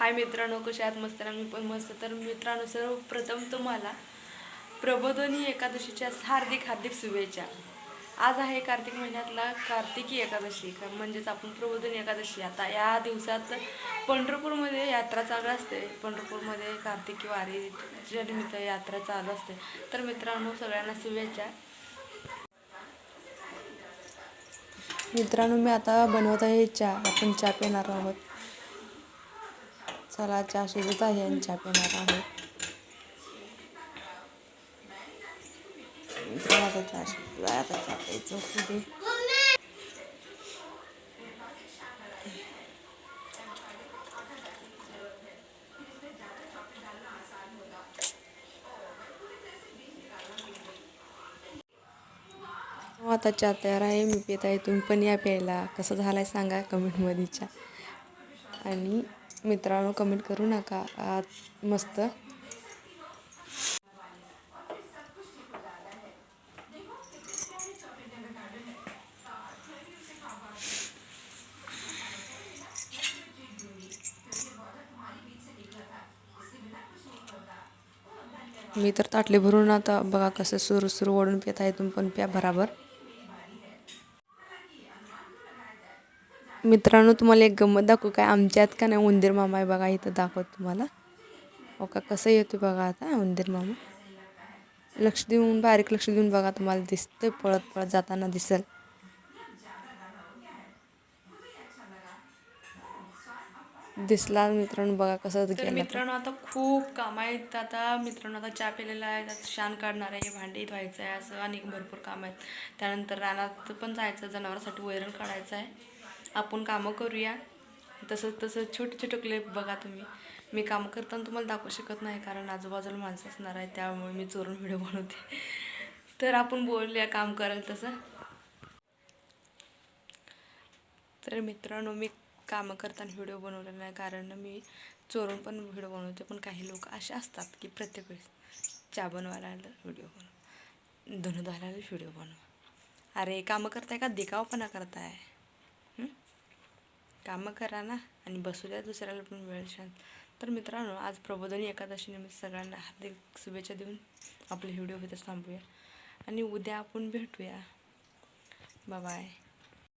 हाय मित्रांनो कसे आहात? मस्त ना मी पण मस्त. तर मित्रांनो सर्वप्रथम तुम्हाला प्रबोधनी एकादशीच्या हार्दिक हार्दिक शुभेच्छा. आज आहे कार्तिक महिन्यातला कार्तिकी एकादशी. का- म्हणजेच आपण प्रबोधनी एकादशी. आता या दिवसात पंढरपूरमध्ये यात्रा चालू असते. पंढरपूरमध्ये कार्तिकी वारीच्या निमित्त यात्रा चालू असते. तर मित्रांनो सगळ्यांना शुभेच्छा. मित्रांनो मी आता बनवत आहे चहा. आपण चहा पिणार आहोत. चला चहा शिजत आहे. पिणार आहोत आता चहा तयार आहे. मी पित आहे. तुम्ही पण या प्यायला. कसं झालं आहे सांगा कमेंटमध्येच्या आणि मित्रांनो कमेंट करू नका. आज मस्त. मी तर ताटले भरून आता बघा कसं सुरू सुरू ओढून पित आहे तुम्ही पण प्या बराबर. मित्रांनो तुम्हाला एक गंमत दाखवू काय? आमच्यात का नाही उंदीर मामा आहे बघा इथं दाखवत तुम्हाला. हो का? कसं येतो बघा आता उंदीर मामा. लक्ष देऊन बारीक लक्ष देऊन बघा तुम्हाला दिसतंय पळत पळत जाताना दिसेल. दिसला मित्रांनो बघा कसं मित्रांनो आता खूप काम आहेत. आता मित्रांनो आता चहा पिलेला आहे आता शान काढणार आहे भांडी धुवायचं आहे असं आणि भरपूर काम आहेत. त्यानंतर रानात पण जायचं जनावरांसाठी वैरण काढायचं आहे. आपण कामं करूया. तसंच तसं छोटे छोटे क्लिप बघा तुम्ही. मी कामं करताना तुम्हाला दाखवू शकत नाही कारण आजूबाजूला माणसं असणार आहे त्यामुळे मी चोरून व्हिडिओ बनवते. तर आपण बोलूया काम कराल तसं. तर मित्रांनो मी कामं करताना व्हिडिओ बनवले नाही कारण मी चोरून पण व्हिडिओ बनवते पण काही लोक असे असतात की प्रत्येक वेळेस चहा बनवायला व्हिडिओ बनव. धुणं धुवायला व्हिडिओ बनव. अरे कामं करताय का? दिखावपणा करताय. कामं करा ना आणि बसू द्या दुसऱ्याला पण वेळ छान तर मित्रांनो आज प्रबोधनी एकादशीनिमित्त सगळ्यांना हार्दिक शुभेच्छा देऊन आपले व्हिडिओ इथंच थांबूया. आणि उद्या आपण भेटूया. बाय